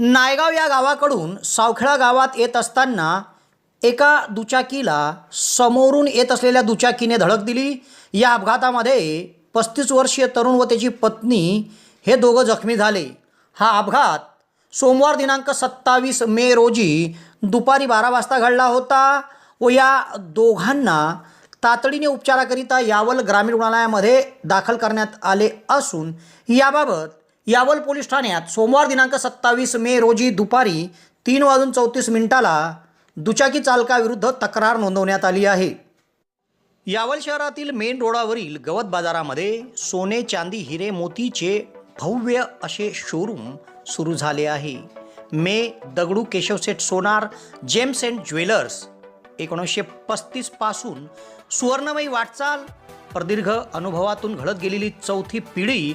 नायगाव या गावाकडून सावखेळा गावात येत असताना एका दुचाकीला समोरून येत असलेल्या दुचाकीने धडक दिली. या अपघातामध्ये पस्तीस वर्षीय तरुण व त्याची पत्नी हे दोघं जखमी झाले. हा अपघात सोमवार दिनांक सत्तावीस मे रोजी दुपारी बारा वाजता घडला होता व या दोघांना तातडीने उपचाराकरिता यावल ग्रामीण रुग्णालयामध्ये दाखल करण्यात आले असून याबाबत यावल पोलीस ठाण्यात सोमवार दिनांक सत्तावीस मे रोजी दुपारी तीन वाजून चौतीस मिनिटाला दुचाकी चालकाविरुद्ध तक्रार नोंदवण्यात आली आहे. यावल शहरातील मेन रोडावरील गवत बाजारामध्ये सोने चांदी हिरे मोतीचे भव्य असे शोरूम सुरू झाले आहे. मे Dagdu Keshavseth Sonar gems and jewellers एकोणीसशे पस्तीसपासून सुवर्णमयी वाटचाल प्रदीर्घ अनुभवातून घडत गेलेली चौथी पिढी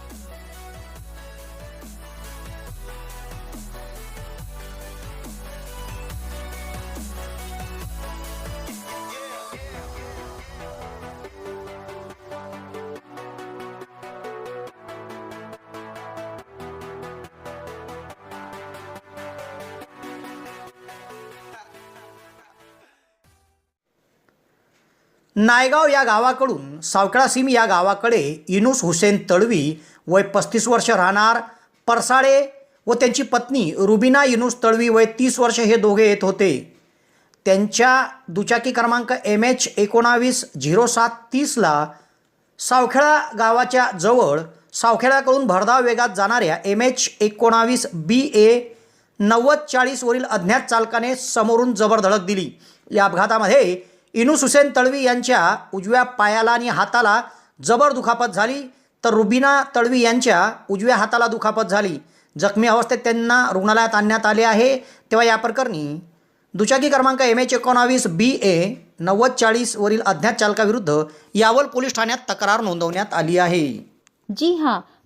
नायगाव या गावाकडून सावखेडा या गावाकडे इनुस हुसेन तळवी वय पस्तीस वर्ष राहणार परसाळे व त्यांची पत्नी रुबिना इनुस तळवी वय तीस वर्ष हे दोघे येत होते. त्यांच्या दुचाकी क्रमांक एम एच एकोणावीस झिरो सात तीसला सावखेळा गावाच्या जवळ सावखेळाकडून भरधाव वेगात जाणाऱ्या एम एच एकोणावीस बी ए नव्वद चाळीसवरील अज्ञात चालकाने समोरून जबरधडक दिली. या अपघातामध्ये इनुस हुसेन तळवी यांच्या उजव्या पायाला आणि हाताला जबर दुखापत झाली तर रुबिना तळवी यांच्या उजव्या हाताला दुखापत झाली. जखमी अवस्थेत त्यांना रुग्णालयात आणण्यात आले आहे. तेव्हा या प्रकरणी दुचाकी क्रमांक एम एच एकोणावीस बी ए नव्वद चाळीसवरील अज्ञात चालकाविरुद्ध यावल पोलीस ठाण्यात तक्रार नोंदवण्यात आली आहे. जी हां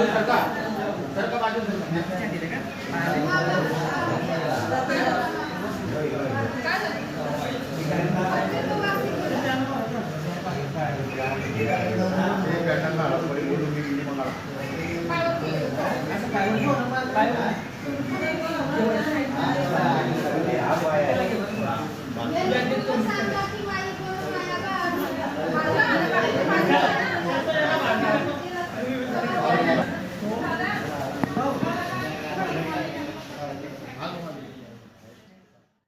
maju serta serta बाजू serta. Kalau kita kalau kita kalau kita kalau kita kalau kita kalau kita kalau kita kalau